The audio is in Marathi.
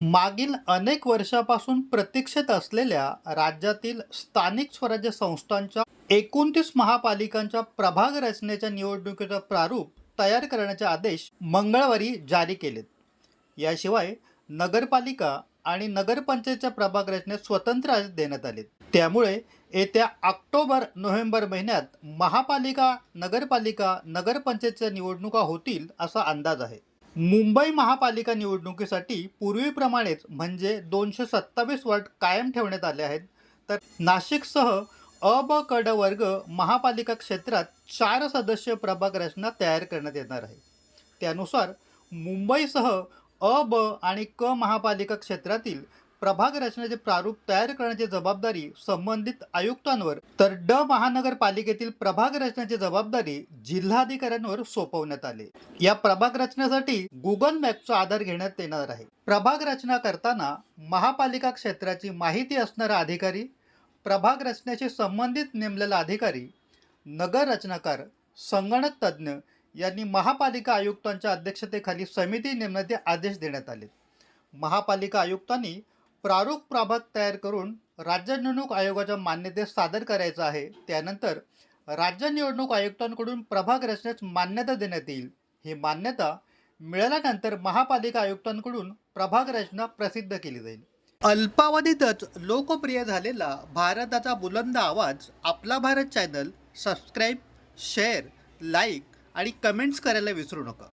मागील अनेक वर्षापासून प्रतीक्षेत असलेल्या राज्यातील स्थानिक स्वराज्य संस्थांच्या एकोणतीस महापालिकांच्या प्रभाग रचनेच्या निवडणुकीचा प्रारूप तयार करण्याचे आदेश मंगळवारी जारी केलेत. याशिवाय नगरपालिका आणि नगरपंचायतच्या प्रभाग रचनेत स्वतंत्र आदेश देण्यात आले त्यामुळे येत्या ऑक्टोबर नोव्हेंबर महिन्यात महापालिका नगरपालिका नगरपंचायतच्या निवडणुका होतील असा अंदाज आहे. मुंबई महापालिका निवडणुकीसाठी पूर्वीप्रमाणेच म्हणजे दोनशे सत्तावीस वॉर्ड कायम ठेवण्यात आले आहेत. तर नाशिकसह अ ब वर्ग महापालिका क्षेत्रात चार सदस्य प्रभाग रचना तयार करण्यात येणार आहे. त्यानुसार मुंबईसह अ ब आणि क महापालिका क्षेत्रातील प्रभाग रचनेचे प्रारूप तयार करण्याची जबाबदारी संबंधित आयुक्तांवर. तर ड महानगरपालिकेतील प्रभाग रचनेची जबाबदारी जिल्हाधिकाऱ्यांवर सोपवण्यात आली. या प्रभाग रचनेसाठी गुगल मॅपचा आधार घेण्यात येणार आहे. प्रभाग रचना करताना महापालिका क्षेत्राची माहिती असणारा अधिकारी प्रभाग रचनेशी संबंधित नेमलेला अधिकारी नगर रचनाकार संगणक तज्ज्ञ यांनी महापालिका आयुक्तांच्या अध्यक्षतेखाली समिती नेमण्याचे आदेश देण्यात आले. महापालिका आयुक्तांनी प्रारूप प्राभात तयार करून राज्य निवडणूक आयोगाच्या मान्यतेस सादर करायचं आहे. त्यानंतर राज्य निवडणूक आयुक्तांकडून प्रभाग रचनेस मान्यता देण्यात येईल. ही मान्यता मिळाल्यानंतर महापालिका आयुक्तांकडून प्रभाग रचना प्रसिद्ध केली जाईल. अल्पावधीतच लोकप्रिय झालेला भारताचा बुलंद आवाज आपला Bharat channel subscribe share like आणि कमेंट्स करायला विसरू नका.